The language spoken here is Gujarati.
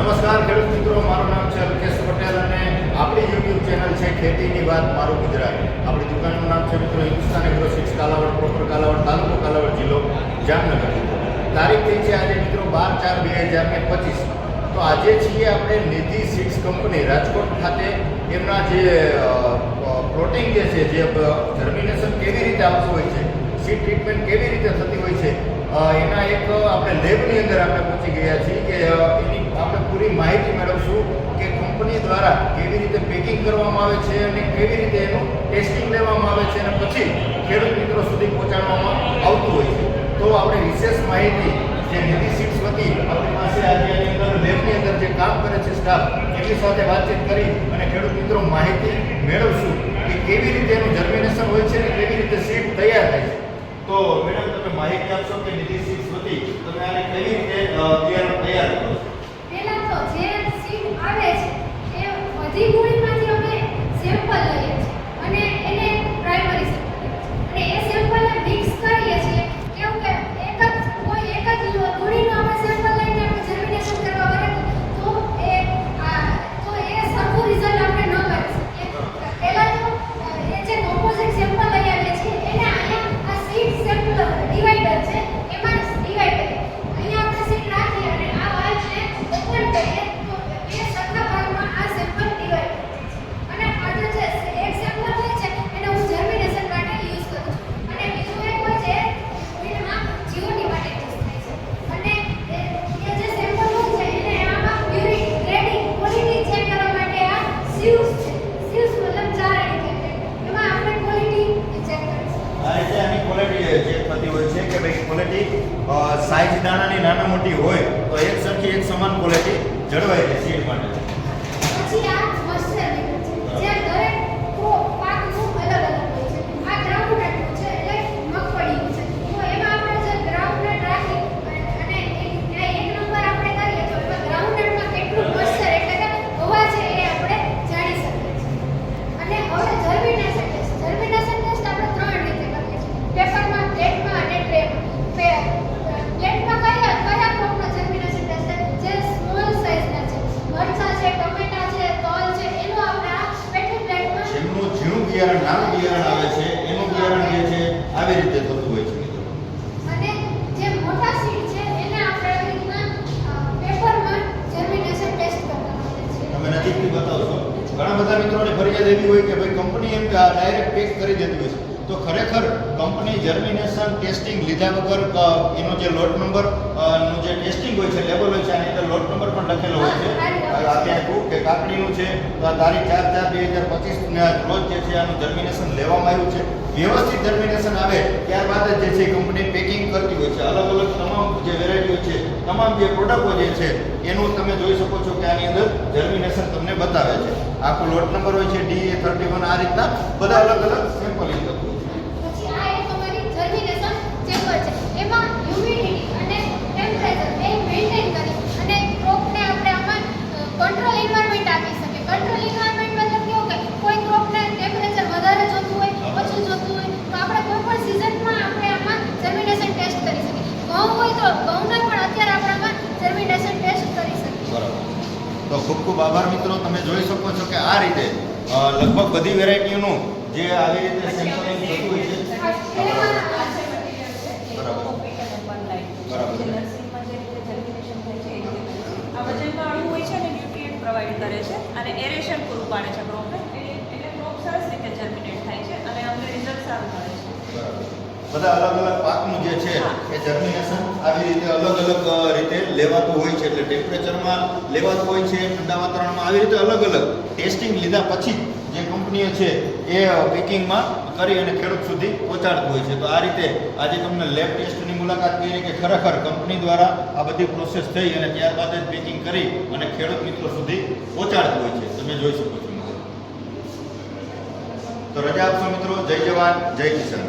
નમસ્કાર, ખેડૂત મિત્રો, મારું નામ છે અલ્કેશ પટેલ અને આપણી યુટ્યુબ ચેનલ છે ખેતીની વાત મારું ગુજરાત. આપણી દુકાનનું નામ છે મિત્રો Hindustan agro six Kalavad proper Kalavad તાલુકો કાલાવડ જિલ્લો, જામનગર. તારીખ થઈ છે આજે મિત્રો બાર ચાર બે હજાર ને પચીસ. તો આજે છીએ આપણે નિધિ સિક્સ કંપની, રાજકોટ ખાતે એમના જે પ્રોટીન જે છે, જે જર્મિનેશન કેવી રીતે આવતું હોય છે, સીડ ટ્રીટમેન્ટ કેવી રીતે થતી હોય છે એના એક આપણે લેબની અંદર આપણે પહોંચી ગયા છીએ કે એની પૂરી માહિતી મેળવશું કે કંપની દ્વારા કેવી રીતે પેકિંગ કરવામાં આવે છે અને કેવી રીતે એનું ટેસ્ટિંગ લેવામાં આવે છે અને પછી ખેડૂત મિત્રો સુધી પહોંચાડવામાં આવતું હોય છે. તો આપણે વિશેષ માહિતી જે નિધિ સીટ્સ વતી આપણી પાસે આજે આની અંદર લેબની અંદર જે કામ કરે છે સ્ટાફ એમની સાથે વાતચીત કરી અને ખેડૂત મિત્રો માહિતી મેળવશું કે કેવી રીતે એનું જર્મિનેશન હોય છે અને કેવી રીતે સીટ તૈયાર થાય છે. તો મેડમ તમે માહિતી આપશો કે નિધિ સીટ્સ વતી તમે આને કેવી રીતે અ, તૈયાર કરો છો પહેલા તો જે સીડ આવે છે એ બધી ગુણીમાંથી અમે સેમ્પલ લઈએ છીએ અને એને પ્રાઇમરી સેમ્પલ અને એ સેમ્પલને મિક્સ કરીએ છીએ કેવું કે એક જ કોઈ એક જ ગુણીનું આપણે સેમ્પલ લઈને આપણે જર્મિનેશન કરવા વરે તો એ આ તો એ સરખું રિઝલ્ટ આપણે ન કરી શકીએ પહેલા તો અ, એ જે કોમ્પોઝિટ સેમ્પલ લઈ આવીએ છીએ એને અહીંયા આ સીડ સેમ્પલ ડિવાઈડર છે એમાં ડિવાઈડ કરીએ અહીંયા આપણે સીડ રાખીએ અને આ વાલ્વને ઓપન કરીએ તો બે સરખા ભાગમાં આ સેમ્પલ ડિવાઈડ અને આ જે છે એક સેમ્પલ હોય છે એને હું જર્મિનેશન માટે યુઝ કરું છું અને બીજું એક હોય છે ફીલ્ડમાં જીઓની માટે યુઝ થાય છે અને એ એ જે સેમ્પલ હોય છે એને આમાં પ્યુરિટી ગ્રેડિંગ ક્વોલિટી ચેક કરવા માટે આ સીવ્સ છે સીવ્સ મતલબ ચાર એડિકેટર એમાં આપણે ક્વોલિટી ચેક કરીશું આ રીતે આની ક્વોલિટી ચેક થતી હોય છે કે ભાઈ ક્વોલિટી સાઈઝ દાણાની નાના મોટી હોય તો એક સરખી એક સમાન ક્વોલિટી જળવાઈ રહે સીડ માટે પછી આ મોઇસ્ચર છે જે દરેક કો પાકનું અલગ અલગ હોય છે આ ગ્રાઉન્ડ નટનું છે એટલે મગફળીનું છે તો એમાં આપણે જે ગ્રાઉન્ડ નટ રાખી અને એક એક નંબર આપણે કરીએ તો એમાં ગ્રાઉન્ડ નટમાં કેટલું મોઇસ્ચર એટલે કે હવા છે એ આપણે જાણી શકીએ છીએ અને હવે જર્મિનેશન ટેસ્ટ જર્મિનેશન ટેસ્ટ આપણે ત્રણ રીતે કરીએ છીએ પેપરમાં પ્લેટમાં અને ટ્રેમાં પ્લેટમાં કયા કયા ક્રોપનો જર્મિનેશન ટેસ્ટ છે જે સ્મોલ સાઇઝના છે મરચા છે ટમેટા છે તલ છે એનો આપણે આ પેટી પ્લેટમાં જેમનું ઝીણું બિયારણ નાનું બિયારણ આવે છે એનું બિયારણ જે છે આવી રીતે થતું હોય છે મિત્રો. અને જે મોટા સીડ છે એને આપણે આવી રીતના પેપરમાં જર્મિનેશન ટેસ્ટ કરતા છે. તમે નજીકથી બતાવશો. ઘણા બધા મિત્રોને ફરિયાદ એવી હોય કે ભાઈ કંપની એમ આ ડાયરેક્ટ પેક કરી દેતી હોય છે. તો ખરેખર કંપની જર્મિનેશન ટેસ્ટિંગ લીધા વગર એનો જે લોટ નંબરનું જે ટેસ્ટિંગ હોય છે લેબલ હોય છે આની અંદર લોટ નંબર પણ લખેલો હોય છે. આ ત્યાં કહું કે કાકડીનું છે, તો આ તારીખ ચાર ચાર બે હજાર પચીસના રોજ જે છે આનું જર્મિનેશન લેવામાં આવ્યું છે. વ્યવસ્થિત જર્મિનેશન આવે, ત્યારબાદ જ જે છે કંપની પેકિંગ કરતી હોય છે. અલગ અલગ તમામ જે વેરાયટીઓ છે, તમામ જે પ્રોડક્ટો જે છે, એનું તમે જોઈ શકો છો કે આની અંદર જર્મિનેશન તમને બતાવે છે. આખો લોટ નંબર હોય છે ડી એ થર્ટી વન આ રીતના બધા અલગ અલગ સેમ્પલિંગ થતું હોય છે પછી આ એક અમારી જર્મિનેશન ચેમ્બર છે એમાં હ્યુમિડિટી અને ટેમ્પરેચર બે મેન્ટેન કરી અને ક્રોપને આપણે આમાં કંટ્રોલ એન્વાયરમેન્ટ આપી શકીએ કંટ્રોલ એન્વાયરમેન્ટ મતલબ કેવું કે કોઈ ક્રોપને ટેમ્પરેચર વધારે જોતું હોય ઓછું જોતું હોય તો આપણે કોઈ પણ સિઝનમાં આપણે આમાં જર્મિનેશન ટેસ્ટ કરી શકીએ ઘઉં હોય તો ઘઉંના પણ અત્યારે આપણે આમાં જર્મિનેશન ટેસ્ટ કરી શકીએ બરાબર તો ખૂબ ખૂબ આભાર મિત્રો તમે જોઈ શકો છો કે આ રીતે લગભગ બધી વેરાયટીઓનું જે આવી રીતે સેમ્પલિંગ થતું હોય છે. બરાબર. બરાબર. પ્રોવાઈડ કરે છે અને એરેશન પૂરું પાડે છે ક્રોપને એટલે ક્રોપ સરસ રીતે જર્મિનેટ થાય છે અને અમને રિઝલ્ટ સારું મળે છે બરાબર. બધા અલગ અલગ પાકનું જે છે એ જર્મિનેશન આવી રીતે અલગ અલગ રીતે લેવાતું હોય છે. એટલે ટેમ્પરેચરમાં લેવાતું હોય છે ઠંડા વાતાવરણમાં આવી રીતે અલગ અલગ ટેસ્ટિંગ લીધા પછી જે કંપનીઓ છે એ પેકિંગમાં કરી અને ખેડૂત સુધી પહોંચાડતું હોય છે. તો આ રીતે આજે તમને લેબ ટેસ્ટની મુલાકાત કરી કે ખરેખર કંપની દ્વારા આ બધી પ્રોસેસ થઈ અને ત્યારબાદ જ પેકિંગ કરી અને ખેડૂત મિત્રો સુધી પહોંચાડતું હોય છે. તમે જોઈ શકો છો. તો રજા આપશો મિત્રો. જય જવાન જય કિસાન.